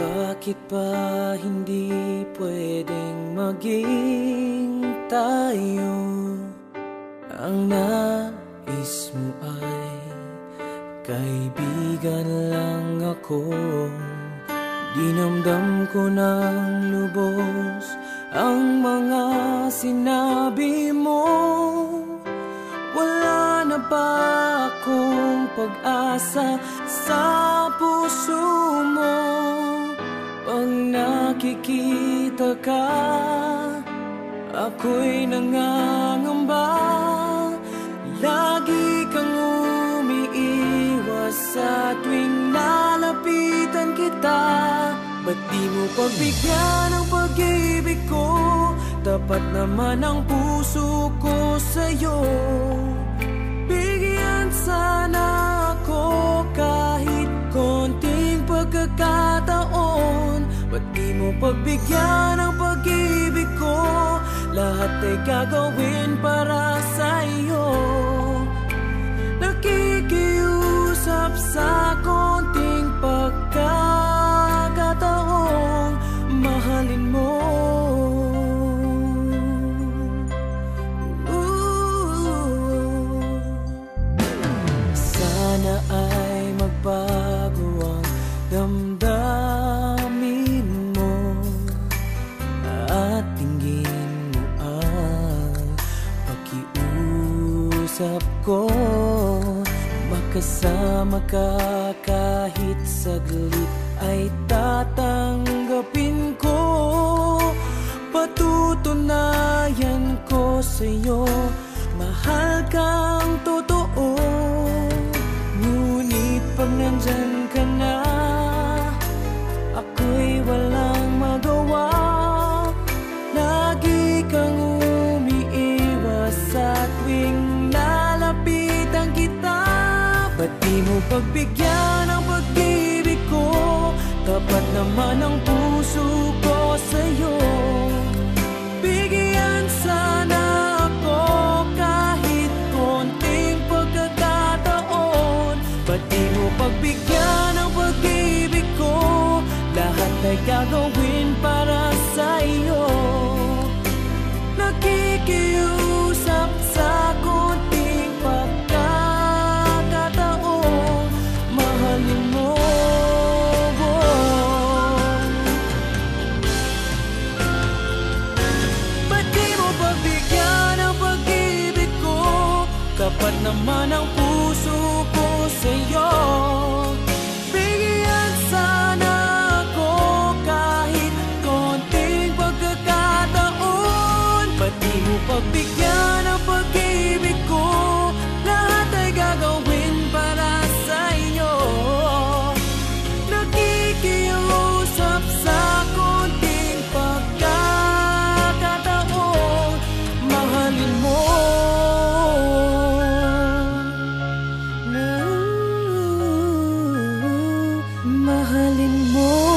Bakit ba hindi pwedeng maging tayo? Ang nais mo ay kaibigan lang ako Dinamdam ko ng lubos ang mga sinabi mo Wala na ba akong pag-asa sa nakikita ka, ako'y nangangamba. Lagi kang umiiwas sa tuwing nalapitan kita. Ba't di mo pagbigyan ang pag-ibig ko? Tapat naman ang puso ko sa'yo. Bigyan sana Ba't di mo pagbigyan ang pag-ibig ko? Lahat ay gagawin para sa iyo Nakikiusap sa konting pagkakataong mahalin mo Ooh. Sana ay ko Makasama ka kahit saglit ay tatanggapin ko. Patutunayan ko sa'yo Mahal kang totoo. Ngunit pag nandyan ka na Ba't di mo pagbigyan ang pag-ibig ko. Tapat naman ang Tapat naman ang puso ko sa'yo. Bigyan sana ako kahit konting pagkakataon. Ba't di mo pagbigyan Mahalin mo